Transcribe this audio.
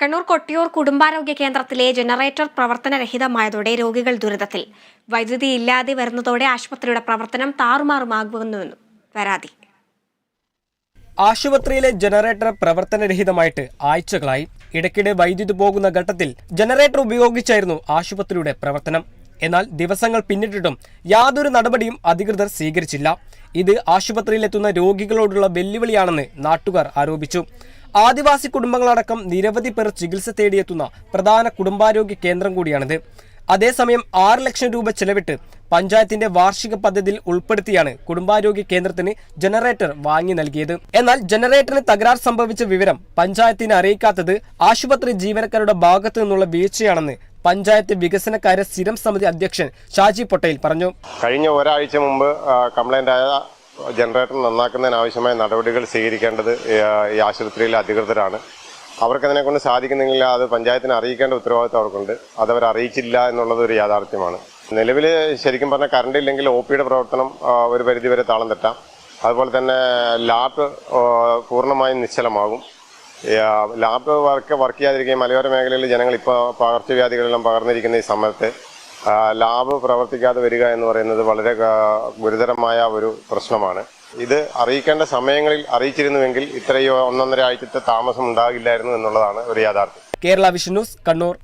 കണ്ണൂർ കൊട്ടിയൂർ കുടുംബാരോഗ്യ കേന്ദ്രത്തിലെ ജനറേറ്റർ പ്രവർത്തനരഹിതമായതോടെ രോഗികൾ ദുരിതത്തിൽ. വൈദ്യുതി ഇല്ലാതെ വരുന്നതോടെ ആശുപത്രിയുടെ പ്രവർത്തനം താറുമാറുമാകുമെന്നു പരാതി. ആശുപത്രിയിലെ ജനറേറ്റർ പ്രവർത്തനരഹിതമായിട്ട് ആഴ്ചകളായി ഇടയ്ക്കിടെ വൈദ്യുതി പോകുന്ന ഘട്ടത്തിൽ ജനറേറ്റർ ഉപയോഗിച്ചായിരുന്നു ആശുപത്രിയുടെ പ്രവർത്തനം. എന്നാൽ ദിവസങ്ങൾ പിന്നിട്ടിട്ടും യാതൊരു നടപടിയും അധികൃതർ സ്വീകരിച്ചില്ല. ഇത് ആശുപത്രിയിലെത്തുന്ന രോഗികളോടുള്ള വെല്ലുവിളിയാണെന്ന് നാട്ടുകാർ ആരോപിച്ചു. ആദിവാസി കുടുംബങ്ങളടക്കം നിരവധി പേർ ചികിത്സ തേടിയെത്തുന്ന പ്രധാന കുടുംബാരോഗ്യ കേന്ദ്രം കൂടിയാണിത്. അതേസമയം ആറ് ലക്ഷം രൂപ ചെലവിട്ട് പഞ്ചായത്തിന്റെ വാർഷിക പദ്ധതിയിൽ ഉൾപ്പെടുത്തിയാണ് കുടുംബാരോഗ്യ കേന്ദ്രത്തിന് ജനറേറ്റർ വാങ്ങി നൽകിയത്. എന്നാൽ ജനറേറ്ററിന് തകരാർ സംഭവിച്ച വിവരം പഞ്ചായത്തിന് അറിയിക്കാത്തത് ആശുപത്രി ജീവനക്കാരുടെ ഭാഗത്തു നിന്നുള്ള വീഴ്ചയാണെന്ന് പഞ്ചായത്ത് വികസനകാര്യ സ്ഥിരം സമിതി അധ്യക്ഷൻ ഷാജി പൊട്ടയിൽ പറഞ്ഞു. കഴിഞ്ഞ ഒരാഴ്ച മുമ്പ് കംപ്ലൈന്റ് ആയ ജനറേറ്റർ നന്നാക്കുന്നതിന് ആവശ്യമായ നടപടികൾ സ്വീകരിക്കേണ്ടത് ഈ, ആശുപത്രിയിലെ അധികൃതരാണ്. അവർക്കതിനെ കൊണ്ട് സാധിക്കുന്നെങ്കിൽ അത് പഞ്ചായത്തിനെ അറിയിക്കേണ്ട ഉത്തരവാദിത്വം അവർക്കുണ്ട്. അതവർ അറിയിച്ചില്ല എന്നുള്ളത് ഒരു യാഥാർത്ഥ്യമാണ്. നിലവിൽ ശരിക്കും പറഞ്ഞാൽ കറണ്ട് ഇല്ലെങ്കിൽ ഒ പിയുടെ പ്രവർത്തനം ഒരു പരിധിവരെ താളം തെറ്റാം. അതുപോലെ തന്നെ ലാബ് പൂർണമായും നിശ്ചലമാകും. ലാബ് വർക്ക് വർക്ക് ചെയ്യാതിരിക്കുകയും മലയോര മേഖലയിൽ ജനങ്ങൾ ഇപ്പോൾ പകർച്ചവ്യാധികളെല്ലാം പകർന്നിരിക്കുന്ന ഈ സമയത്ത് ലാബ് പ്രവർത്തിക്കാതെ വരിക എന്ന് പറയുന്നത് വളരെ ഗുരുതരമായ ഒരു പ്രശ്നമാണ്. ഇത് അറിയിക്കേണ്ട സമയങ്ങളിൽ അറിയിച്ചിരുന്നുവെങ്കിൽ ഇത്രയോ ഒന്നൊന്നര ആഴ്ചത്തെ താമസം ഉണ്ടാകില്ലായിരുന്നു എന്നുള്ളതാണ് ഒരു യാഥാർത്ഥ്യം. Kerala vision news Kannur.